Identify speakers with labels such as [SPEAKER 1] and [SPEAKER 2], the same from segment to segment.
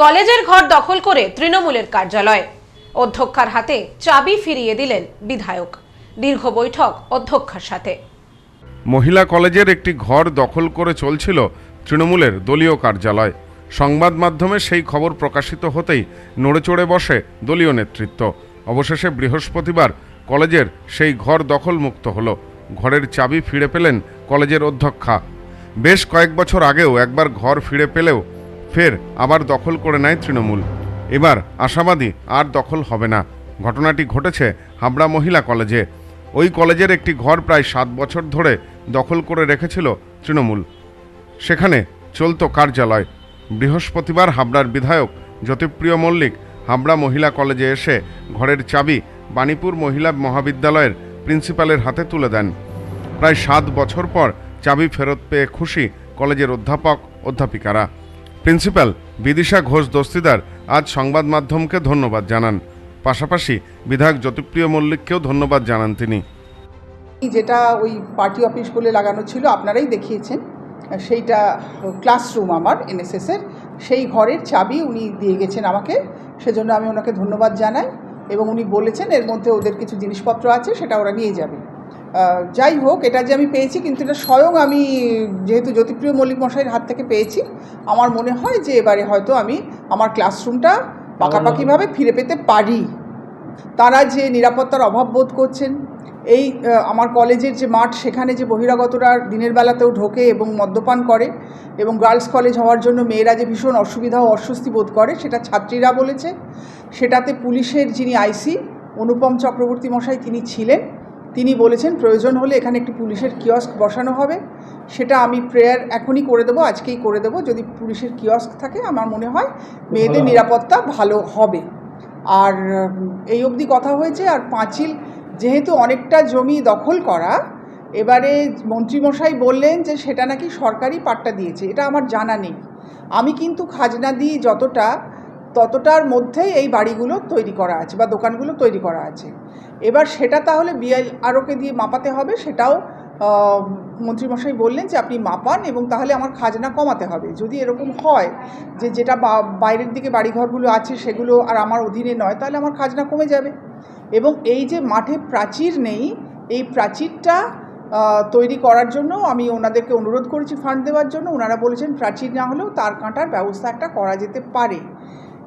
[SPEAKER 1] কলেজের ঘর দখল করে তৃণমূলের কার্যালয়। অধ্যক্ষার হাতে চাবি ফিরিয়ে দিলেন বিধায়ক। দীর্ঘ বৈঠক অধ্যক্ষার সাথে।
[SPEAKER 2] মহিলা কলেজের একটি ঘর দখল করে চলছিল তৃণমূলের দলীয় কার্যালয়। সংবাদ মাধ্যমে সেই খবর প্রকাশিত হতেই নড়েচড়ে বসে দলীয় নেতৃত্ব। অবশেষে বৃহস্পতিবার কলেজের সেই ঘর দখল মুক্ত হলো। ঘরের চাবি ফিরে পেলেন কলেজের অধ্যক্ষা। বেশ কয়েক বছর আগেও একবার ঘর ফিরে পেলেও ফের আবার দখল করে নেয় তৃণমূল। এবার আশাবাদী আর দখল হবে না। ঘটনাটি ঘটেছে হাবড়া মহিলা কলেজে। ওই কলেজের একটি ঘর প্রায় সাত বছর ধরে দখল করে রেখেছিল তৃণমূল। সেখানে চলতো কার্যালয়। বৃহস্পতিবার হাবড়ার বিধায়ক জ্যোতিপ্রিয় মল্লিক হাবড়া মহিলা কলেজে এসে ঘরের চাবি বাণীপুর মহিলা মহাবিদ্যালয়ের প্রিন্সিপালের হাতে তুলে দেন। প্রায় সাত বছর পর চাবি ফেরত পেয়ে খুশি কলেজের অধ্যাপক, অধ্যাপিকারা। প্রিন্সিপাল বিদিশা ঘোষ দস্তিদার আজ সংবাদ মাধ্যমকে ধন্যবাদ জানান। পাশাপাশি বিধায়ক জ্যোতিপ্রিয় মল্লিককেও ধন্যবাদ জানান তিনি।
[SPEAKER 3] যেটা ওই পার্টি অফিস বলে লাগানো ছিল, আপনারাই দেখিয়েছেন। সেইটা ক্লাসরুম আমার এনএসএসের সেই ঘরের চাবি উনি দিয়ে গেছেন আমাকে। সেজন্য আমি ওনাকে ধন্যবাদ জানাই এবং উনি বলেছেন এর মধ্যে ওদের কিছু জিনিসপত্র আছে, সেটা ওরা নিয়ে যাবে। যাই হোক এটা যে আমি পেয়েছি কিন্তু এটা স্বয়ং আমি যেহেতু জ্যোতিপ্রিয় মল্লিক মশাইয়ের হাত থেকে পেয়েছি আমার মনে হয় যে এবারে হয়তো আমি আমার ক্লাসরুমটা পাকাপাকিভাবে ফিরে পেতে পারি। তারা যে নিরাপত্তার অভাব বোধ করছেন এই আমার কলেজের যে মাঠ সেখানে যে বহিরাগতরা দিনের বেলাতেও ঢোকে এবং মদ্যপান করে এবং গার্লস কলেজ হওয়ার জন্য মেয়েরা যে ভীষণ অসুবিধা ও অস্বস্তি বোধ করে সেটা ছাত্রীরা বলেছে। সেটাতে পুলিশের যিনি আইসি অনুপম চক্রবর্তী মশাই তিনি ছিলেন। তিনি বলেছেন প্রয়োজন হলে এখানে একটি পুলিশের কিয়স্ক বসানো হবে। সেটা আমি প্রেয়ার এখনই করে দেবো আজকেই করে দেবো। যদি পুলিশের কিয়স্ক থাকে আমার মনে হয় মেয়েদের নিরাপত্তা ভালো হবে। আর এই অবধি কথা হয়েছে। আর পাঁচিল যেহেতু অনেকটা জমি দখল করা এবারে মন্ত্রীমশাই বললেন যে সেটা নাকি সরকারি পাট্টা দিয়েছে। এটা আমার জানা নেই। আমি কিন্তু খাজনা দিই যতটা ততটার মধ্যেই এই বাড়িগুলো তৈরি করা আছে বা দোকানগুলো তৈরি করা আছে। এবার সেটা তাহলে বিএল আরওকে দিয়ে মাপাতে হবে, সেটাও মন্ত্রীমশাই বললেন যে আপনি মাপান এবং তাহলে আমার খাজনা কমাতে হবে। যদি এরকম হয় যে যেটা বাইরের দিকে বাড়িঘরগুলো আছে সেগুলো আর আমার অধীনে নয়, তাহলে আমার খাজনা কমে যাবে। এবং এই যে মাঠে প্রাচীর নেই, এই প্রাচীরটা তৈরি করার জন্য আমি ওনাদেরকে অনুরোধ করেছি ফান্ড দেওয়ার জন্য। ওনারা বলেছেন প্রাচীর না হলেও তার কাঁটার ব্যবস্থা একটা করা যেতে পারে।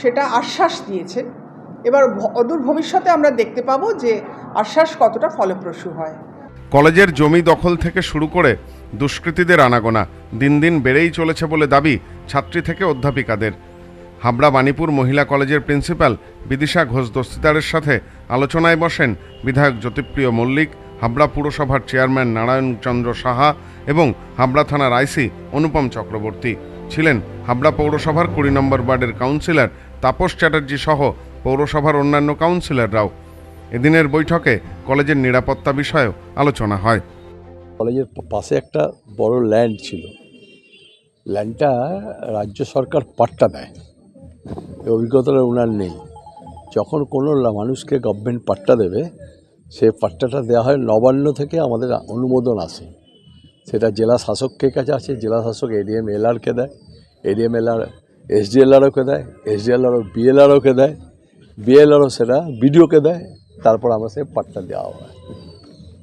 [SPEAKER 3] সেটা আশ্বাস দিয়েছেন এবার অদূর ভবিষ্যতে আমরা দেখতে পাবো যে আশ্বাস কতটা ফলপ্রসূ হয়।
[SPEAKER 2] কলেজের জমি দখল থেকে শুরু করে দুষ্কৃতীদের আনাগোনা দিন দিন বেড়েই চলেছে বলে দাবি ছাত্রী থেকে অধ্যাপিকাদের। হাবড়া বাণীপুর মহিলা কলেজের প্রিন্সিপাল বিদিশা ঘোষ দস্তিদারের সাথে আলোচনায় বসেন বিধায়ক জ্যোতিপ্রিয় মল্লিক, হাবড়া পুরসভার চেয়ারম্যান নারায়ণ চন্দ্র সাহা এবং হাবড়া থানার আইসি অনুপম চক্রবর্তী। ছিলেন হাবড়া পৌরসভার কুড়ি নম্বর ওয়ার্ডের কাউন্সিলর তাপস চ্যাটার্জি সহ পৌরসভার অন্যান্য কাউন্সিলররাও। এদিনের বৈঠকে কলেজের নিরাপত্তা বিষয়েও আলোচনা হয়।
[SPEAKER 4] কলেজের পাশে একটা বড় ল্যান্ড ছিল। ল্যান্ডটা রাজ্য সরকার পাট্টা দেয়। এই অভিজ্ঞতাটা ওনার নেই। যখন কোনো মানুষকে গভর্নমেন্ট পাট্টা দেবে, সে পাট্টাটা দেওয়া হয় নবান্ন থেকে আমাদের অনুমোদন আসে। সেটা জেলা শাসকের কাছে আছে জেলা শাসক এডিএম এলআরকে দেয় এডিএম এলআর এসডিএলআরওকে দেয় এসডিএলআরও বিএলআরওকে দেয় বিএলআরও সেটা বিডিওকে দেয়, তারপর আমরা সেই পাট্টা দেওয়া হয়।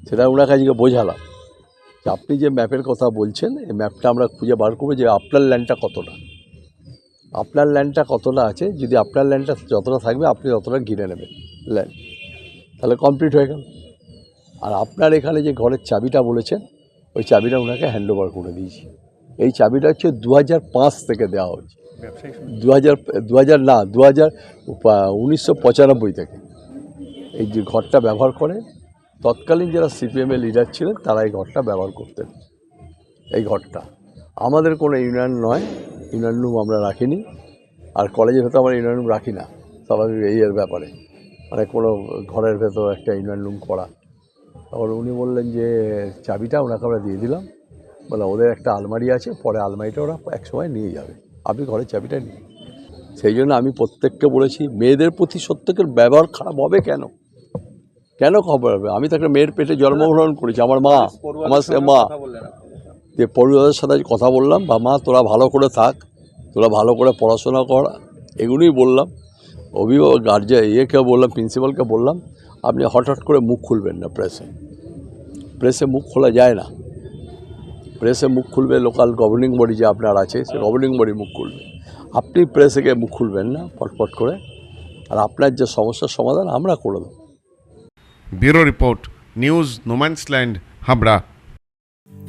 [SPEAKER 4] সেটা ওনার কাছে বোঝালাম। যে আপনি যে ম্যাপের কথা বলছেন, এই ম্যাপটা আমরা খুঁজে বার করব যে আপনার ল্যান্ডটা কতটা। আপনার ল্যান্ডটা কতটা আছে, যদি আপনার ল্যান্ডটা যতটা থাকবে, আপনি ততটা ঘিরে নেবেন ল্যান্ড। তাহলে কমপ্লিট হয়ে গেল। আর আপনার এখানে যে ঘরের চাবিটা বলেছেন ওই চাবিটা ওনাকে হ্যান্ড ওভার করে দিয়েছি। এই চাবিটা হচ্ছে দু পাঁচ থেকে দেওয়া হয়েছে। দু হাজার দু হাজার না দু হাজার উনিশশো পঁচানব্বই থেকে। এই যে ঘরটা ব্যবহার করে তৎকালীন যারা সিপিএমের লিডার ছিলেন তারা এই ঘরটা ব্যবহার করতেন। এই ঘরটা। আমাদের কোনো ইউনিয়ন নয় ইউনিয়ন রুম আমরা রাখিনি। আর কলেজের ভেতর আমরা ইউনিয়ন রুম রাখি না স্বাভাবিক এই এর ব্যাপারে। মানে কোনো ঘরের ভেতর একটা ইউনিয়ন রুম করা। তারপর উনি বললেন যে চাবিটা ওনাকে আমরা দিয়ে দিলাম। বলে ওদের একটা আলমারি আছে পরে আলমারিটা ওরা এক সময় নিয়ে যাবে। আপনি ঘরের চাবিটা নিয়ে সেই জন্য আমি প্রত্যেককে বলেছি মেয়েদের প্রতি প্রত্যেকের ব্যবহার খারাপ হবে কেন? কেন খবর হবে? আমি তো একটা মেয়ের পেটে জন্মগ্রহণ করেছি আমার মা আমার সে মা। যে পড়ুয়াদের সাথে কথা বললাম বা মা তোরা ভালো করে থাক তোরা ভালো করে পড়াশোনা কর। এগুলোই বললাম। অভিভাবক গার্জিয়ান ইয়েকে বললাম প্রিন্সিপালকে বললাম আপনি হঠাৎ করে মুখ খুলবেন না প্রেসে। প্রেসে মুখ খোলা যায় না। প্রেসে মুখ খুলবে লোকাল গভর্নিং বডি যে আপনার আছে, সে গভর্নিং বডি মুখ খুলবে। আপনি প্রেসে গিয়ে মুখ খুলবেন না ফটফট করে। আর আপনার যে সমস্যার সমাধান আমরা করে দেবো।
[SPEAKER 2] Bureau report, news, no man's land, Habra.